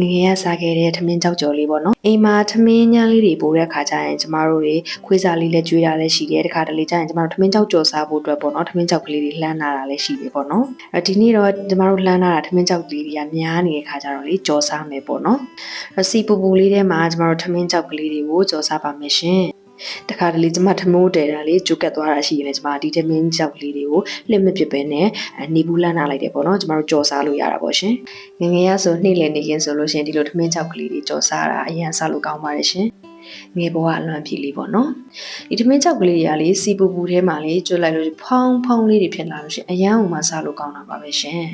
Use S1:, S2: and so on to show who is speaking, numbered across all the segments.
S1: ငယ်ငယ်ကစားခဲ့တဲ့ထမင်းကြောက်ကြော်လေးပေါ့နော်အိမ်မှာထမင်းညမ်းလေးတွေပိုးတဲ့ခါကျရင်ကျမတို့တွေခွေးစားလေးလည်းကျွေးရလဲရှိတယ်တခါတလေကျရင်ကျမတို့ထမင်းကြောက်ကြော်စားဖို့အတွက်ပေါ့နော်ထမင်းကြောက်ကလေးတွေလှမ်းလာတာလည်းရှိတယ်ပေါ့နော်အဲဒီနေ့တော့ကျမတို့လှမ်းလာတာထမင်းကြောက်ကလေးတွေကများနေတဲ့ခါကျတော့လေကြော်စားမယ်ပေါ့နော်အစီပူပူလေးထဲမှာကျမတို့ထမင်းကြောက်ကလေးတွေကိုကြော်စားပါမယ်ရှင် တခါတလေကျမထမိုးတယ်တာလေးကျုပ်ကတ်သွားတာရှိရင်လည်းကျမဒီထမင်းကြောက်ကလေးတွေကိုလှစ်မပစ်ပဲနဲ့အဲနေဘူးလန်းနာလိုက်တယ်ပေါ့နော်ကျမတို့ကြော်စားလို့ရတာပေါ့ရှင်ငယ်ငယ်ရဆိုနှိမ့်လေနေရင်ဆိုလို့ရှရင်ဒီလိုထမင်းကြောက်ကလေးတွေကြော်စားတာအရင်စားလို့ကောင်းပါတယ်ရှင်ငယ်ဘဝအလွန်ဖြစ်လေးပေါ့နော်ဒီထမင်းကြောက်ကလေးတွေကလေစီပူပူထဲမှာလေကျွတ်လိုက်လို့ဖောင်းဖောင်းလေးတွေဖြစ်လာလို့ရှရင်အရန်အောင်မှစားလို့ကောင်းတာပါပဲရှင်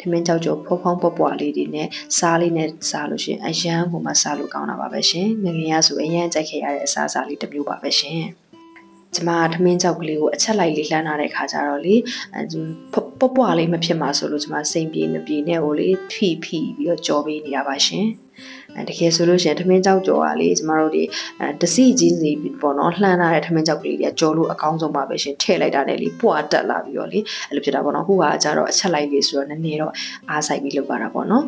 S1: ထမင်းကြောက်ကြောဖောဖောင်းပွားပွားလေးတွေနဲ့စားလေးနဲ့စားလို့ရှရင်အရန်ဟိုမှာစားလို့ကောင်းတာပါပဲရှင်ငယ်ငယ်ရဆိုအရန်ကြိုက်ခဲ့ရတဲ့အစားအစာလေးတစ်မျိုးပါပဲရှင်ကျမထမင်းကြောက်ကလေးကိုအချက်လိုက်လေးလှမ်းထားတဲ့ခါကျတော့လေအဲ ပွပွားလေးမဖြစ်မှာဆိုလို့ကျမစိန်ပြေနေပြေနဲ့ဟိုလေဖိဖိပြီးတော့ကြော်ပေးနေရပါရှင်အဲတကယ်ဆိုလို့ရှရင်ထမင်းကြောက်ကြော်ကလေကျမတို့ဒီအဲတစီကြီးစီပေါ့နော်လှမ်းထားတဲ့ထမင်းကြောက်ကလေးတွေကကြော်လို့အကောင်းဆုံးပါပဲရှင်ထည့်လိုက်တာနဲ့လေပွားတက်လာပြီးတော့လေအဲ့လိုဖြစ်တာပေါ့နော်ဟိုကကျတော့အချက်လိုက်လေးဆိုတော့နည်းနည်းတော့အားဆိုင်ပြီးလုပ်ပါတာပေါ့နော်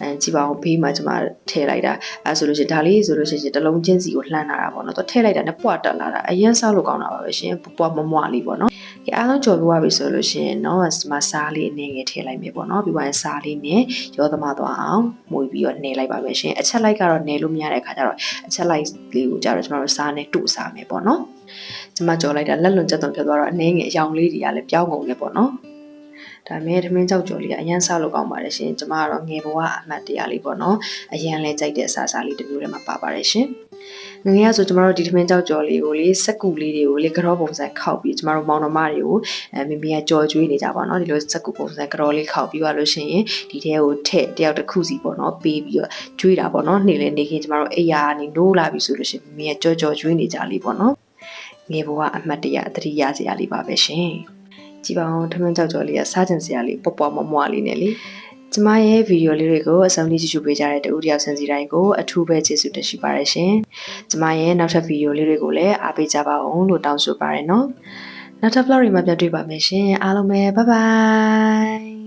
S1: အဲကြည့်ပါအောင်ဘေးမှာကျမထည့်လိုက်တာအဲဆိုလို့ရှိရင်ဒါလေးဆိုလို့ရှိရင်တစ်လုံးချင်းစီကိုလှမ်းထားတာပေါ့နော်သူထည့်လိုက်တာနဲ့ပွားတက်လာတာအရင်စားလို့ကောင်းတာပါပဲရှင်ပွားမမွားလေးပေါ့နော် ကဲအားလုံးကြော်ပြီးသွားပြီဆိုလို့ရှိရင်တော့ဒီမှာစားလေးအနေငယ်ထည့်လိုက်မယ်ပေါ့နော်ပြီးသွားရင်စားလေးနဲ့ရောသမားသွားအောင်မှုပြီးတော့နှဲလိုက်ပါမယ်ရှင်အချက်လိုက်ကတော့နှဲလို့မရတဲ့အခါကျတော့အချက်လိုက်လေးကိုကျတော့ကျွန်တော်တို့စားနဲ့တို့စားမယ်ပေါ့နော်ကျမကြော်လိုက်တာလက်လွန်ချက်သွန်ဖြစ်သွားတော့အနေငယ်အယောင်လေးတွေကလည်းပြောင်းကုန်တယ်ပေါ့နော် ဒါမဲ့သမင်းကြောက်ကြော်လေးကအရန်စားလို့ကောင်းပါတယ်ရှင်ကျမကတော့ငယ်ဘဝအမှတ်တရလေးပေါ့နော်အရန်လဲကြိုက်တဲ့အစားအစာလေးတစ်မျိုးထဲမှာပါပါတယ်ရှင်ငငယ်ကဆိုကျမတို့ဒီသမင်းကြောက်ကြော်လေးကိုလေစက်ကူလေးတွေကိုလေကြောပုံစံခောက်ပြီးကျမတို့မောင်နှမတွေကိုအဲမိမိကကြော်ကျွေးနေကြပါတော့ဒီလိုစက်ကူပုံစံကြောလေးခောက်ပြီးသွားလို့ရှိရင်ဒီထဲကိုထည့်တယောက်တစ်ခုစီပေါ့နော်ပေးပြီးတော့ကျွေးတာပေါ့နော်နေ့လည်းနေခင်ကျမတို့အိယာကနေနိုးလာပြီဆိုလို့ရှိရင်မိမိကကြော်ကြော်ကျွေးနေကြလေးပေါ့နော်ငယ်ဘဝအမှတ်တရအတတိယစရာလေးပါပဲရှင် ကြည့်ပါဦးထမင်းကြောက်ကြော်လေးကစားကျင်စရာလေးပေါ့ပေါ့မွားမွားလေးနဲ့လေကျမရဲ့ဗီဒီယိုလေးတွေကိုအဆုံးထိကြည့်ရှုပေးကြတဲ့တူတယောက်စင်စီတိုင်းကိုအထူးပဲကျေးဇူးတင်ရှိပါတယ်ရှင်။ကျမရဲ့နောက်ထပ်ဗီဒီယိုလေးတွေကိုလည်းအားပေးကြပါအောင်လို့တောင်းဆိုပါရနော်။နောက်ထပ် vlog တွေမှာပြန်တွေ့ပါမယ်ရှင်။အားလုံးပဲ bye bye